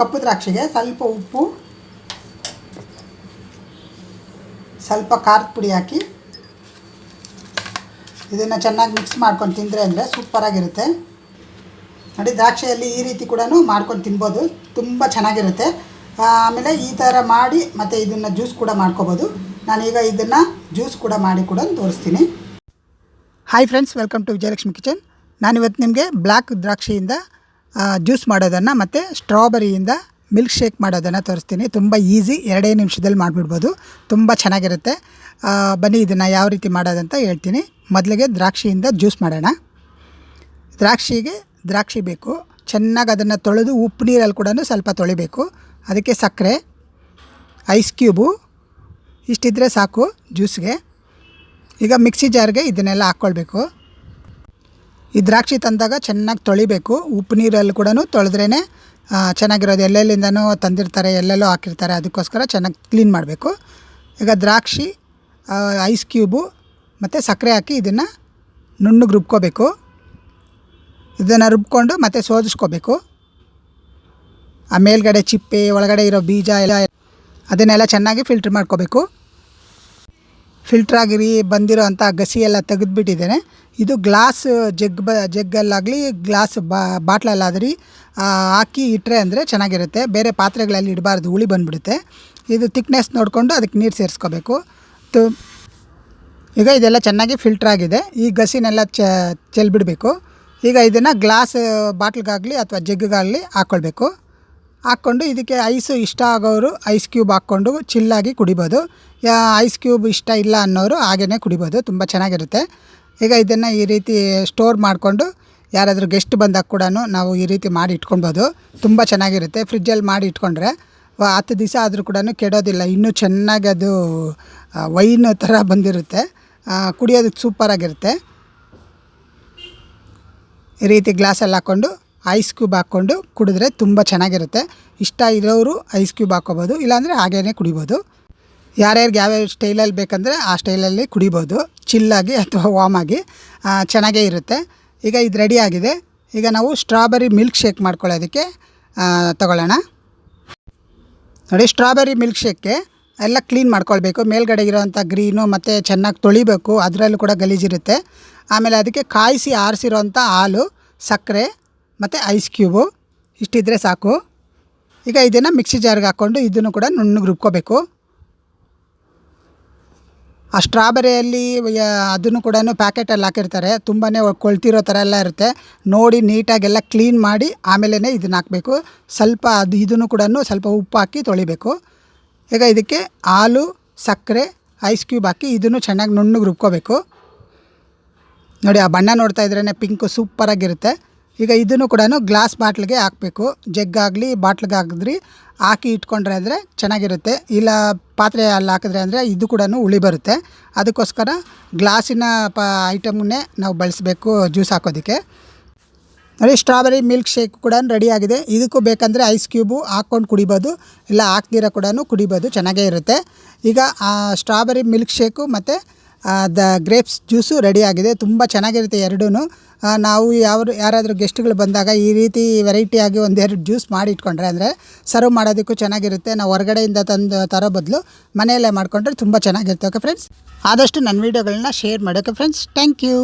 ಕಪ್ಪು ದ್ರಾಕ್ಷಿಗೆ ಸ್ವಲ್ಪ ಉಪ್ಪು, ಸ್ವಲ್ಪ ಖಾರದ ಪುಡಿ ಹಾಕಿ ಇದನ್ನು ಚೆನ್ನಾಗಿ ಮಿಕ್ಸ್ ಮಾಡ್ಕೊಂಡು ತಿಂದರೆ ಅಂದರೆ ಸೂಪರಾಗಿರುತ್ತೆ ನೋಡಿ, ದ್ರಾಕ್ಷಿಯಲ್ಲಿ ಈ ರೀತಿ ಕೂಡ ಮಾಡ್ಕೊಂಡು ತಿನ್ಬೋದು, ತುಂಬ ಚೆನ್ನಾಗಿರುತ್ತೆ. ಆಮೇಲೆ ಈ ಥರ ಮಾಡಿ ಮತ್ತು ಇದನ್ನು ಜ್ಯೂಸ್ ಕೂಡ ಮಾಡ್ಕೋಬೋದು. ನಾನೀಗ ಇದನ್ನು ಜ್ಯೂಸ್ ಕೂಡ ಮಾಡಿ ಕೂಡ ತೋರಿಸ್ತೀನಿ. Hi friends welcome to Vijayalakshmi kitchen ನಾನಿವತ್ತು ನಿಮಗೆ ಬ್ಲ್ಯಾಕ್ ದ್ರಾಕ್ಷಿಯಿಂದ ಜ್ಯೂಸ್ ಮಾಡೋದನ್ನು ಮತ್ತು ಸ್ಟ್ರಾಬೆರಿಯಿಂದ ಮಿಲ್ಕ್ ಶೇಕ್ ಮಾಡೋದನ್ನು ತೋರಿಸ್ತೀನಿ. ತುಂಬ ಈಸಿ, ಎರಡೇ ನಿಮಿಷದಲ್ಲಿ ಮಾಡಿಬಿಡ್ಬೋದು. ತುಂಬ ಚೆನ್ನಾಗಿರುತ್ತೆ. ಬನ್ನಿ, ಇದನ್ನು ಯಾವ ರೀತಿ ಮಾಡೋದಂತ ಹೇಳ್ತೀನಿ. ಮೊದಲಿಗೆ ದ್ರಾಕ್ಷಿಯಿಂದ ಜ್ಯೂಸ್ ಮಾಡೋಣ. ದ್ರಾಕ್ಷಿಗೆ ದ್ರಾಕ್ಷಿ ಬೇಕು. ಚೆನ್ನಾಗಿ ಅದನ್ನು ತೊಳೆದು ಉಪ್ಪು ನೀರಲ್ಲಿ ಕೂಡ ಸ್ವಲ್ಪ ತೊಳಿಬೇಕು. ಅದಕ್ಕೆ ಸಕ್ಕರೆ, ಐಸ್ ಕ್ಯೂಬು, ಇಷ್ಟಿದ್ರೆ ಸಾಕು ಜ್ಯೂಸ್ಗೆ. ಈಗ ಮಿಕ್ಸಿ ಜಾರ್ಗೆ ಇದನ್ನೆಲ್ಲ ಹಾಕ್ಕೊಳ್ಬೇಕು. ಈ ದ್ರಾಕ್ಷಿ ತಂದಾಗ ಚೆನ್ನಾಗಿ ತೊಳಿಬೇಕು. ಉಪ್ಪು ನೀರಲ್ಲಿ ಕೂಡ ತೊಳೆದ್ರೇ ಚೆನ್ನಾಗಿರೋದು. ಎಲ್ಲೆಲ್ಲಿಂದನೂ ತಂದಿರ್ತಾರೆ, ಎಲ್ಲೆಲ್ಲೋ ಹಾಕಿರ್ತಾರೆ, ಅದಕ್ಕೋಸ್ಕರ ಚೆನ್ನಾಗಿ ಕ್ಲೀನ್ ಮಾಡಬೇಕು. ಈಗ ದ್ರಾಕ್ಷಿ ಐಸ್ ಕ್ಯೂಬು ಮತ್ತು ಸಕ್ಕರೆ ಹಾಕಿ ಇದನ್ನು ನುಣ್ಣಗೆ ರುಬ್ಕೋಬೇಕು. ಇದನ್ನು ರುಬ್ಕೊಂಡು ಮತ್ತೆ ಸೋದಿಸ್ಕೋಬೇಕು. ಆ ಮೇಲ್ಗಡೆ ಚಿಪ್ಪೆ, ಒಳಗಡೆ ಇರೋ ಬೀಜ ಎಲ್ಲ, ಅದನ್ನೆಲ್ಲ ಚೆನ್ನಾಗಿ ಫಿಲ್ಟ್ರ್ ಮಾಡ್ಕೋಬೇಕು. ಫಿಲ್ಟ್ರ್ ಆಗಿರಿ, ಬಂದಿರೋ ಅಂಥ ಗಸಿ ಎಲ್ಲ ತೆಗೆದುಬಿಟ್ಟಿದ್ದೇನೆ. ಇದು ಗ್ಲಾಸ್ ಜಗ್ ಬ ಜಗ್ಗಲ್ಲಾಗಲಿ ಗ್ಲಾಸ್ ಬಾಟ್ಲಲ್ಲಾದ್ರಿ ಹಾಕಿ ಇಟ್ಟರೆ ಅಂದರೆ ಚೆನ್ನಾಗಿರುತ್ತೆ. ಬೇರೆ ಪಾತ್ರೆಗಳಲ್ಲಿ ಇಡಬಾರ್ದು, ಹುಳಿ ಬಂದುಬಿಡುತ್ತೆ. ಇದು ತಿಕ್ನೆಸ್ ನೋಡಿಕೊಂಡು ಅದಕ್ಕೆ ನೀರು ಸೇರಿಸ್ಕೋಬೇಕು. ತು, ಈಗ ಇದೆಲ್ಲ ಚೆನ್ನಾಗಿ ಫಿಲ್ಟರ್ ಆಗಿದೆ. ಈ ಗಸಿನೆಲ್ಲ ಚೆಲ್ಬಿಡಬೇಕು. ಈಗ ಇದನ್ನು ಗ್ಲಾಸ್ ಬಾಟ್ಲಿಗಾಗಲಿ ಅಥವಾ ಜಗ್ಗಾಗಲಿ ಹಾಕ್ಕೊಳ್ಬೇಕು ಹಾಕ್ಕೊಂಡು ಇದಕ್ಕೆ ಐಸು ಇಷ್ಟ ಆಗೋರು ಐಸ್ ಕ್ಯೂಬ್ ಹಾಕ್ಕೊಂಡು ಚಿಲ್ಲಾಗಿ ಕುಡಿಬೋದು. ಐಸ್ ಕ್ಯೂಬ್ ಇಷ್ಟ ಇಲ್ಲ ಅನ್ನೋರು ಹಾಗೆಯೇ ಕುಡಿಬೋದು. ತುಂಬ ಚೆನ್ನಾಗಿರುತ್ತೆ. ಈಗ ಇದನ್ನು ಈ ರೀತಿ ಸ್ಟೋರ್ ಮಾಡಿಕೊಂಡು ಯಾರಾದರೂ ಗೆಸ್ಟ್ ಬಂದಾಗ ಕೂಡ ನಾವು ಈ ರೀತಿ ಮಾಡಿ ಇಟ್ಕೊಬೋದು. ತುಂಬ ಚೆನ್ನಾಗಿರುತ್ತೆ. ಫ್ರಿಜ್ಜಲ್ಲಿ ಮಾಡಿ ಇಟ್ಕೊಂಡ್ರೆ ಹತ್ತು ದಿವಸ ಆದರೂ ಕೂಡ ಕೆಡೋದಿಲ್ಲ. ಇನ್ನೂ ಚೆನ್ನಾಗಿ ಅದು ವೈನ್ ಥರ ಬಂದಿರುತ್ತೆ. ಕುಡಿಯೋದಕ್ಕೆ ಸೂಪರಾಗಿರುತ್ತೆ. ಈ ರೀತಿ ಗ್ಲಾಸಲ್ಲಿ ಹಾಕ್ಕೊಂಡು ಐಸ್ ಕ್ಯೂಬ್ ಹಾಕ್ಕೊಂಡು ಕುಡಿದ್ರೆ ತುಂಬ ಚೆನ್ನಾಗಿರುತ್ತೆ. ಇಷ್ಟ ಇರೋರು ಐಸ್ ಕ್ಯೂಬ್ ಹಾಕ್ಕೋಬೋದು ಇಲ್ಲಾಂದರೆ ಹಾಗೇ ಕುಡಿಬೋದು. ಯಾರ್ಯಾರಿಗೆ ಯಾವ್ಯಾವ ಸ್ಟೈಲಲ್ಲಿ ಬೇಕಂದರೆ ಆ ಸ್ಟೈಲಲ್ಲಿ ಕುಡಿಬೋದು. ಚಿಲ್ಲಾಗಿ ಅಥವಾ ವಾಮ್ ಆಗಿ ಆ, ಚೆನ್ನಾಗೇ ಇರುತ್ತೆ. ಈಗ ಇದು ರೆಡಿ ಆಗಿದೆ. ಈಗ ನಾವು ಸ್ಟ್ರಾಬೆರಿ ಮಿಲ್ಕ್ ಶೇಕ್ ಮಾಡ್ಕೊಳ್ಳೋದಕ್ಕೆ ತಗೊಳ್ಳೋಣ. ನೋಡಿ ಸ್ಟ್ರಾಬೆರಿ ಮಿಲ್ಕ್ ಶೇಕ್ಗೆ ಎಲ್ಲ ಕ್ಲೀನ್ ಮಾಡ್ಕೊಳ್ಬೇಕು. ಮೇಲ್ಗಡೆ ಇರೋವಂಥ ಗ್ರೀನು ಮತ್ತು ಚೆನ್ನಾಗಿ ತೊಳಿಬೇಕು. ಅದರಲ್ಲೂ ಕೂಡ ಗಲೀಜಿರುತ್ತೆ. ಆಮೇಲೆ ಅದಕ್ಕೆ ಕಾಯಿಸಿ ಆರಿಸಿರೋಂಥ ಹಾಲು ಸಕ್ಕರೆ ಮತ್ತು ಐಸ್ ಕ್ಯೂಬು ಇಷ್ಟಿದ್ರೆ ಸಾಕು. ಈಗ ಇದನ್ನು ಮಿಕ್ಸಿ ಜಾರ್ಗೆ ಹಾಕ್ಕೊಂಡು ಇದನ್ನು ಕೂಡ ನುಣ್ಣಗೆ ರುಬ್ಕೋಬೇಕು. ಆ ಸ್ಟ್ರಾಬೆರಿಯಲ್ಲಿ ಅದನ್ನು ಕೂಡ ಪ್ಯಾಕೆಟಲ್ಲಿ ಹಾಕಿರ್ತಾರೆ. ತುಂಬಾ ಕೊಳ್ತಿರೋ ಥರ ಎಲ್ಲ ಇರುತ್ತೆ. ನೋಡಿ ನೀಟಾಗೆಲ್ಲ ಕ್ಲೀನ್ ಮಾಡಿ ಆಮೇಲೆ ಇದನ್ನು ಹಾಕಬೇಕು. ಸ್ವಲ್ಪ ಅದು, ಇದನ್ನು ಕೂಡ ಸ್ವಲ್ಪ ಉಪ್ಪು ಹಾಕಿ ತೊಳಿಬೇಕು. ಈಗ ಇದಕ್ಕೆ ಹಾಲು, ಸಕ್ಕರೆ ಐಸ್ ಕ್ಯೂಬ್ ಹಾಕಿ ಇದನ್ನು ಚೆನ್ನಾಗಿ ನುಣ್ಣಗೆ ರುಬ್ಕೋಬೇಕು. ನೋಡಿ ಆ ಬಣ್ಣ ನೋಡ್ತಾ ಇದ್ರೇ ಪಿಂಕು ಸೂಪರಾಗಿರುತ್ತೆ ಈಗ ಇದನ್ನು ಕೂಡ ಗ್ಲಾಸ್ ಬಾಟ್ಲಿಗೆ ಹಾಕಬೇಕು. ಜಗ್ಗಾಗಲಿ ಬಾಟ್ಲಿಗೆ ಹಾಕಿದ್ರಿ ಹಾಕಿ ಇಟ್ಕೊಂಡ್ರೆ ಅಂದರೆ ಚೆನ್ನಾಗಿರುತ್ತೆ. ಇಲ್ಲ ಪಾತ್ರೆ ಅಲ್ಲಿ ಹಾಕಿದ್ರೆ ಅಂದರೆ ಇದು ಕೂಡ ಉಳಿ ಬರುತ್ತೆ. ಅದಕ್ಕೋಸ್ಕರ ಗ್ಲಾಸಿನ ಪ ಐಟಮನ್ನೇ ನಾವು ಬಳಸಬೇಕು ಜ್ಯೂಸ್ ಹಾಕೋದಕ್ಕೆ. ನೋಡಿ, ಸ್ಟ್ರಾಬೆರಿ ಮಿಲ್ಕ್ ಶೇಕ್ ಕೂಡ ರೆಡಿಯಾಗಿದೆ ಇದಕ್ಕೂ ಬೇಕಂದರೆ ಐಸ್ ಕ್ಯೂಬು ಹಾಕ್ಕೊಂಡು ಕುಡಿಬೋದು. ಇಲ್ಲ, ಹಾಕ್ದಿರ ಕೂಡ ಕುಡಿಬೋದು. ಚೆನ್ನಾಗೇ ಇರುತ್ತೆ. ಈಗ ಸ್ಟ್ರಾಬೆರಿ ಮಿಲ್ಕ್ ಶೇಕು ಮತ್ತು ದ ಗ್ರೇಪ್ಸ್ ಜ್ಯೂಸು ರೆಡಿಯಾಗಿದೆ. ತುಂಬ ಚೆನ್ನಾಗಿರುತ್ತೆ ಎರಡೂ ನಾವು ಯಾವ ಯಾರಾದರೂ ಗೆಸ್ಟ್ಗಳು ಬಂದಾಗ ಈ ರೀತಿ ವೆರೈಟಿಯಾಗಿ ಒಂದೆರಡು ಜ್ಯೂಸ್ ಮಾಡಿ ಇಟ್ಕೊಂಡ್ರೆ ಅಂದರೆ ಸರ್ವ್ ಮಾಡೋದಕ್ಕೂ ಚೆನ್ನಾಗಿರುತ್ತೆ. ನಾವು ಹೊರಗಡೆಯಿಂದ ತಂದು ತರೋ ಬದಲು ಮನೆಯಲ್ಲೇ ಮಾಡಿಕೊಂಡ್ರೆ ತುಂಬ ಚೆನ್ನಾಗಿರುತ್ತೆ. Okay friends? ಆದಷ್ಟು ನನ್ನ ವೀಡಿಯೋಗಳನ್ನ ಶೇರ್ ಮಾಡೋಕೆ ಫ್ರೆಂಡ್ಸ್? Thank you.